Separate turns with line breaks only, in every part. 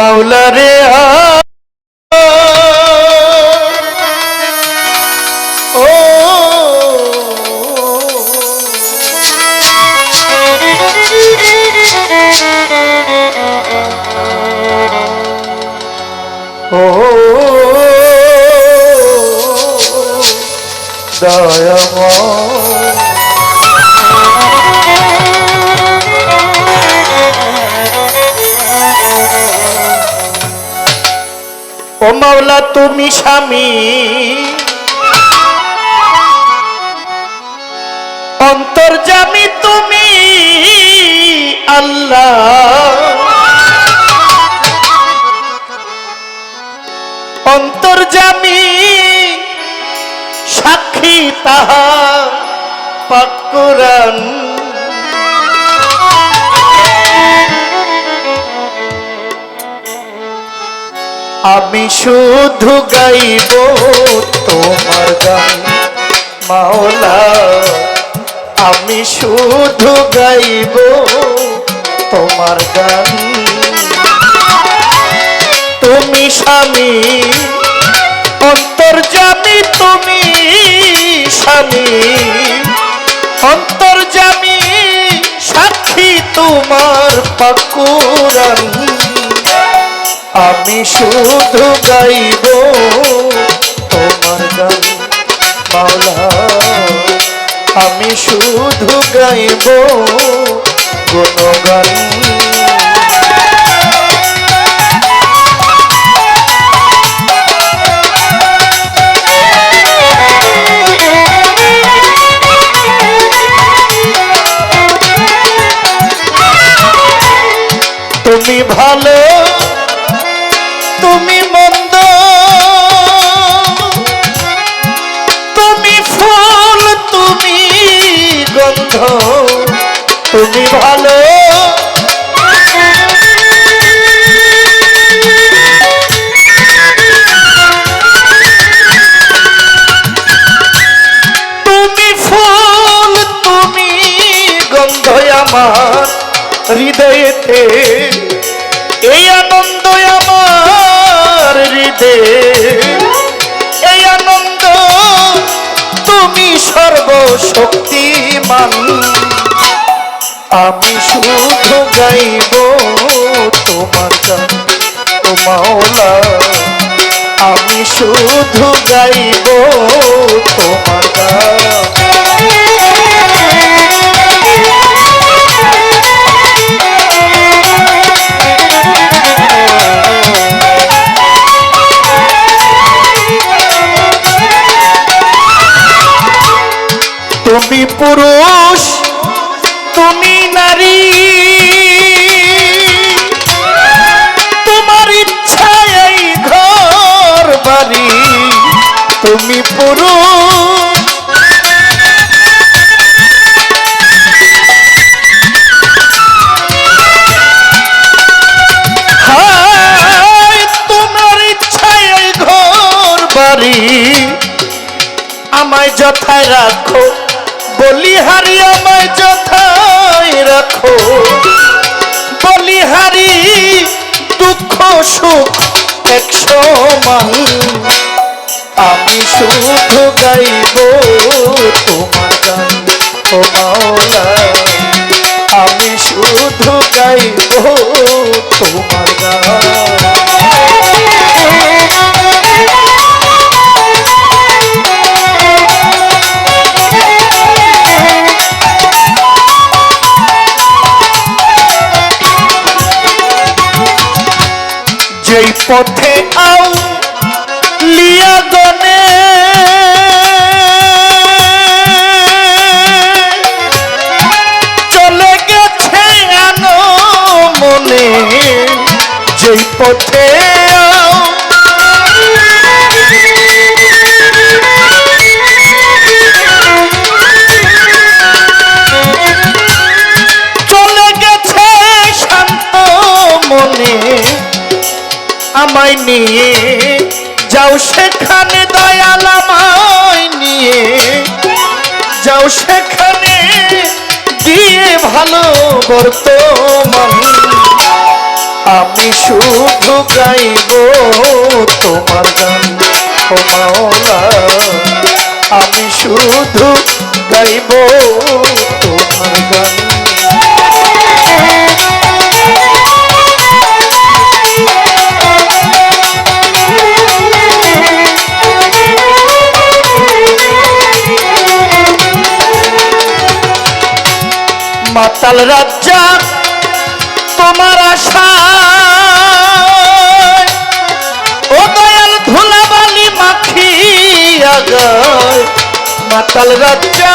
মাওলা রে ও। দয়া মাওলা তুমি স্বামী। অন্তর্জামী তুমি আল্লাহ। অন্তর্জামী সাক্ষী তাহা পাকুরান আমি শুধু গাইব তোমার গান। মাওলা, আমি শুধু গাইব তোমার গান। তুমি স্বামী অন্তর্জামী তুমি স্বামী। অন্তর্জামী সাক্ষী তোমার পাকুরান। আমি শুধু গাইব তোমার গান মাওলা। আমি শুধু গাইব গুণগান। তুমি ভালো গন্ধ তুমি ভালো। তুমি ফুল তুমি গন্ধ আমার হৃদয়েতে। এই আনন্দ আমার হৃদয়ে। এই সর্বশক্তিমান আমি শুধু গাইব তোমার গান ও মাওলা আমি শুধু গাইব তোমার বলিহারি দুঃখ সুখ এক সমান আমি শুধু গাইব তোমার গান ও মাওলা। আমি শুধু গাইব তোমার গান। আমায় নিয়ে যাও সেখানে দয়াল আমায় নিয়ে। যাও সেখানে দিয়ে ভালো বর্তমান আমি শুধু গাইব তোমার গান, ও মাওলা। আমি শুধু গাইব তোমার গান। মাতাল রাজ্জা তোমার আশা ও দয়াল ধুলাবালি মাখি আগায়, মাতাল রাজ্জা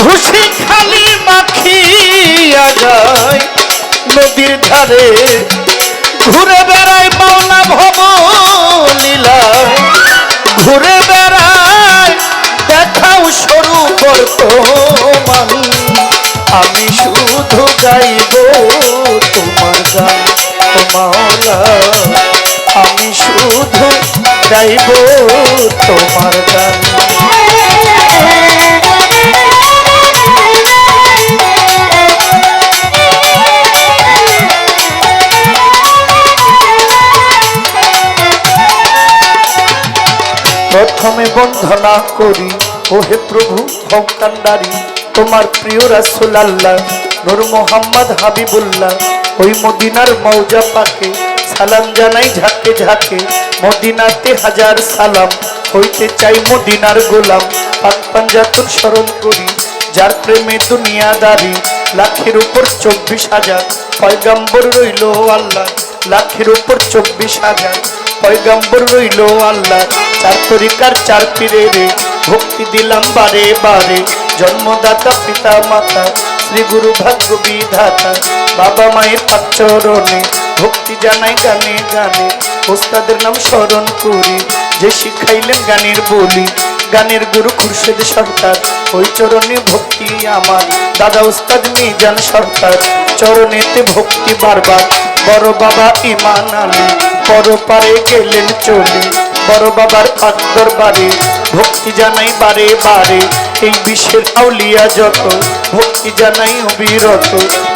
ভুসি খালি মাখি আগায়, নদীর ধারে ঘুরে বেড়ায় মাওলা ভব লীলায় সরু আমি শুধু গাইব তোমার গান মাওলা আমি শুধু গাইব তোমার গান। প্রথমে বন্ধনা করি ও হে ভক্তান্ডারি তোমার প্রিয় রাসুল আল্লাহ মোহাম্মদ হাবিবুল্লাহ। ওই মদিনার মৌজা পাকে সালাম জানাই ঝাঁকে ঝাঁকে, মদিনাতে হাজার সালাম, হইতে চাই মদিনার গোলাম। পাক পাঞ্জাতন স্মরণ করি, যার প্রেমে দুনিয়াদারি, লাখের উপর চব্বিশ হাজার। পয়গাম্বর রইল আল্লাহ, লাখের উপর চব্বিশ হাজার। পয়গাম্বর রইল আল্লাহ, চার তরিকার চার পীরে রে ভক্তি দিলাম বারে বারে। জন্মদাতা, পিতা, মাতা, শ্রী গুরু, ভাগ্য বিধাতা, বাবা মায়ের পাচরণে ভক্তি জানাই, গানে গানে। ওস্তাদের নাম স্মরণ করি, যে শিখাইলেন গানের বলি। গানের গুরু খুরশেদ সরকার ওই চরণে ভক্তি আমার। দাদা উস্তাদ মিজান সরকার চরণেতে ভক্তি বারবার। বড় বাবা ইমান আলী পর পারে গেলেন চলে। বড় বাবার পাক দরবারে, ভক্তি জানাই বারে বারে। এই বিশ্বের আউলিয়া যত ভক্তি জানাই অবিরত।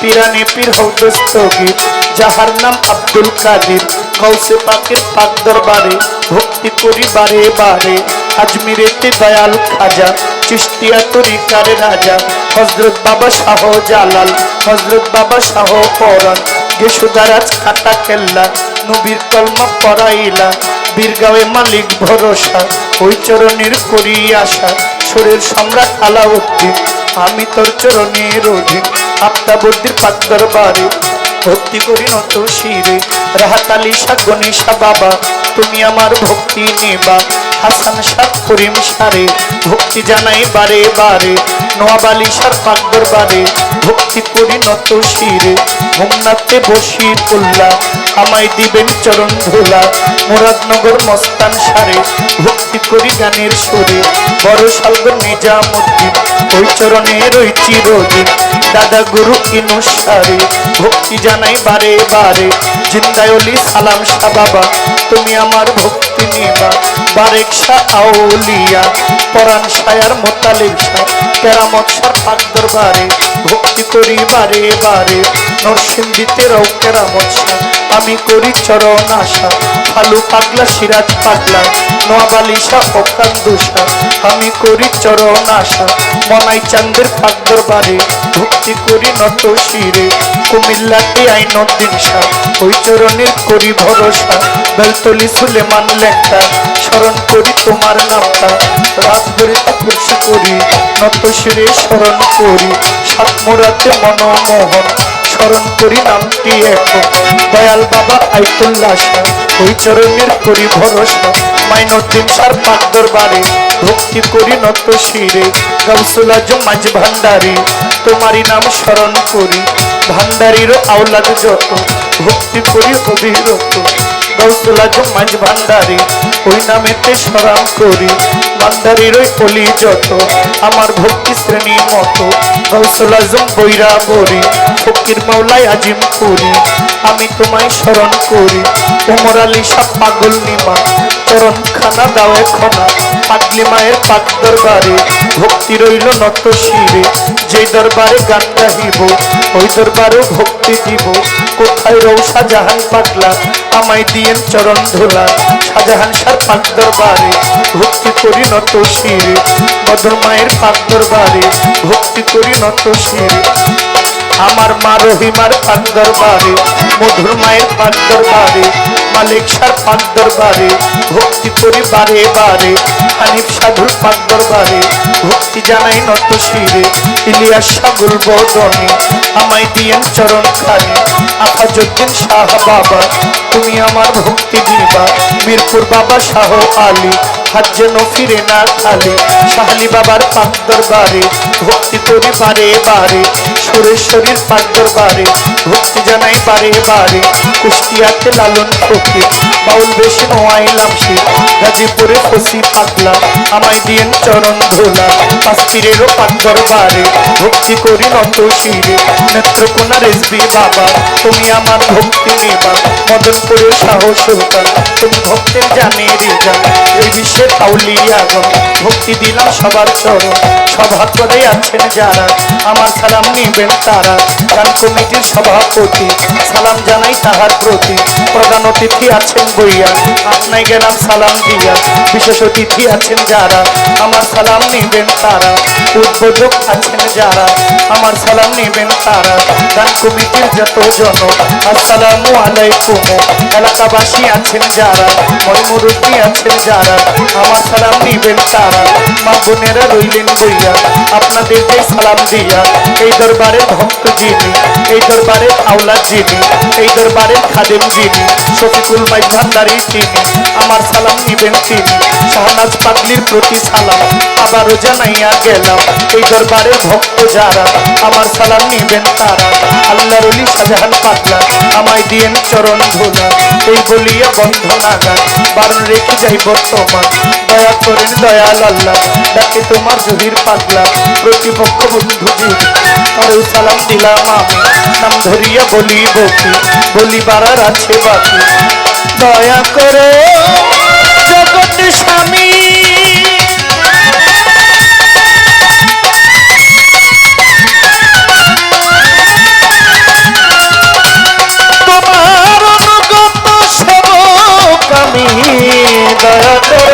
পিরানি পীর হৌদস্তগীর যাহার নাম আব্দুল কাদির। কৌসে পাকের পাক দরবারে, ভক্তি করি বারে বারে। আজমিরেতে দয়াল খাজা চিস্তিয়া তরিকার রাজা। হজরত বাবা শাহ জালাল, হজরত বাবা শাহ পরান গেসুদারাজ কাটা কেল্লা, নবীর কলমা পড়াইলা বীরগাঁওয়ে মালিক ভরসা, ওই চরণের করি আশা। সুরের সম্রাট আলাউদ্দিন, আমি তোর চরণের অধীন আফতাবুদ্দির পাক দরবারে, ভক্তি করি নত শিরে। রাহাত আলী শাহ বাবা তুমি আমার ভক্তি নেবা। হাসান শাহ করিম সারে, ভক্তি জানাই বারে বারে। নোয়াব আলী শাহ পাক দরবারে, ভক্তি করি নত শিরে। হোমনাথে বসি পুল্লা আমায় দিবেন চরণ ধুলা। মুরাদনগর মস্তান সারে, ভক্তি করি গানের সুরে। বড় সালগ নিজামুদ্দিন, ওই চরণে ওই চিরদিন দাদা গুরু ইনুসারে ভক্তি জানাই বারে বারে। জিন্দায়লি সালাম শাহ বাবা, তুমি আমার ভক্তি বারেক আউলিয়া পরাণ শায়ার মোতালিব শাহ, কেরামত দরবারে, ভক্তি করি বারে বারে রও কেরামত আমি করি চরণ আশা ফালু পাগলা সিরাজ পাগলা, নোয়াবালি শাহ আমি করি চরণ আশা, মনাই চান্দের পাক দরবারে, ভক্তি করি নত শিরে, কুমিল্লাতে আইনউদ্দিন শাহ, ওই চরণের করি ভরসা, বেলতলি সুলেমান লেখা স্মরণ করি তোমার নামটা। রাত ভরে তপস্য করি, নত শিরে স্মরণ করি। সাত মোরাতে মনমোহন, স্মরণ করি নামটি এখন। দয়াল বাবা ওই চরণের করি ভরসা সার ভক্তি করি নত শিরে। মাঝ ভান্ডারি, তোমারই নাম স্মরণ করি। ভান্ডারিরও আওলাদ যত, ভক্তি করি অবিরত গৌসুল আজম মাঝ ভান্ডারি ওই নামেতে স্মরণ করি। ভান্ডারির ওই অলি যত, আমার ভক্তি শ্রেণি মতো। গৌসুল বৈরা বরি ফকির মৌলাই আজিম করি, আমি তোমায় স্মরণ করি। ওমর আলী পাগল নিমা চরণ খানা দাও পাগলি মায়ের পাক দরবারে, ভক্তি রইল নত শিরে। যে দরবারে গান গাহিব, ওই ভক্তি দিব। কোথায় রৌ শাহজাহান পাগলা, আমায় দিয়েন চরণ ধোলা। শাহজাহান শাহ পাক দরবারে, ভক্তি করি নত শিরে। বদর মায়ের পাক দরবারে ভক্তি করি নত শিরে। আমার মা রহিমার পাক দরবারে মধুর মায়ের পাক দরবারে মালিক সার পাক দরবারে ভক্তি করি বারে বারে হানিফ সাধুর পাক দরবারে ভক্তি জানাই নত শিরে। ইলিয়াস সাগুল বদনে আমায় দিয়েন চরণ খানে আফাজুদ্দিন শাহ বাবা, তুমি আমার ভক্তি দিবা মিরপুর বাবা শাহ আলী হাত যেন ফিরে না খালি শাহালি বাবার পান্তর দরবারে ভক্তি করি বারে বারে সুরেশ্বরীর পাক দরবারে ভক্তি জানাই বারে বারে, কুষ্টিয়াতে লালন ফকির, বাউল বেশি নোয়াইলাম সে গাজীপুরে ফসি পাগলা, আমায় দিয়েন চরণ ধোলা পাস্তিরেরও পাক দরবারে ভক্তি করি নত শিরে, নেত্রকোনা রেসবি বাবা, তুমি আমার ভক্তি নেবা মদনপুরের সাহস সুলতান তুমি ভক্তের জানে রেজা, এই বিশ্বের আউলিয়াগণ ভক্তি দিলাম সবার চরণ সভা করে আছেন যারা, আমার সালাম নিবেন তারা। গান কমিটির সভাপতি, সালাম জানাই তাহার প্রতি। প্রধান অতিথি আছেন বইয়া, আপনাই গেলাম সালাম দিয়া। বিশেষ অতিথি আছেন যারা, আমার সালাম নিবেন তারা। উদ্বোধক আছেন যারা, আমার সালাম নিবেন তারা। গান কমিটির যত জন আসসালামু আলাইকুম। এলাকাবাসী আছেন যারা ময়মুরুব্বী আছেন যারা, আমার সালাম নিবেন তারা। মা বোনেরা রইলেন বইয়া, আপনাদেরকে সালাম দিয়া, এই দরবারের ভক্ত যিনি, এই দরবারের আওলা যিনি, এই দরবারের খাদেম যিনি, শফিকুল মাই ভান্ডারি তিনি, আমার সালাম নিবেন তিনি, শাহনাজ পাগলির প্রতি সালাম আবারও জানাইয়া গেলাম, এই দরবারের ভক্ত যারা, আমার সালাম নিবেন তারা, আল্লাহর অলি শাহজাহান পাতলা আমায় দিয়েন চরণ ধোলা, এই বলিয়া বন্ধ নাগা বারণ রেখে যাইব তোমার দয়া করেন দয়াল আল্লাহ, ডাকে তোমার জহির পাতলা প্রতিপক্ষ বন্ধু জীব তারও সালাম দিলাম আমি। নাম ধরিয়া বলি বকি, বলি বাড়ার আছে বাকি। দয়া করে জগৎ স্বামী। তোমার অনুগত সেবক আমি। দয়া করে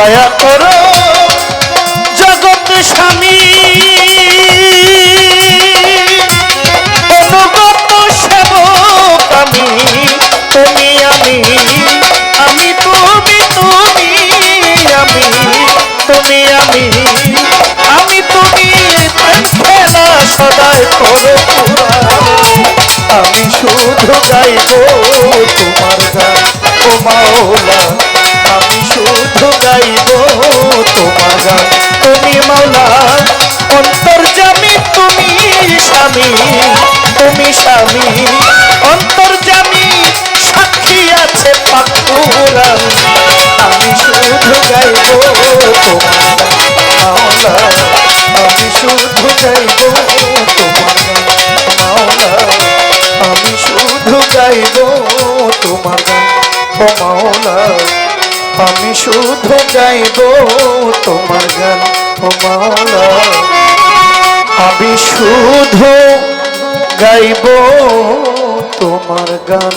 দয়া করো স্বামী। অনুগত আমি, তুমি আমি আমি তুমি তুমি আমি তুমি আমি আমি তুমি সদাই করো আমি শুধু গাইব তোমার শুধু গাইব তোমার ও মাওলা। আমি শুধু গাইব তোমার গান আমি শুধু গাইব তোমার গান।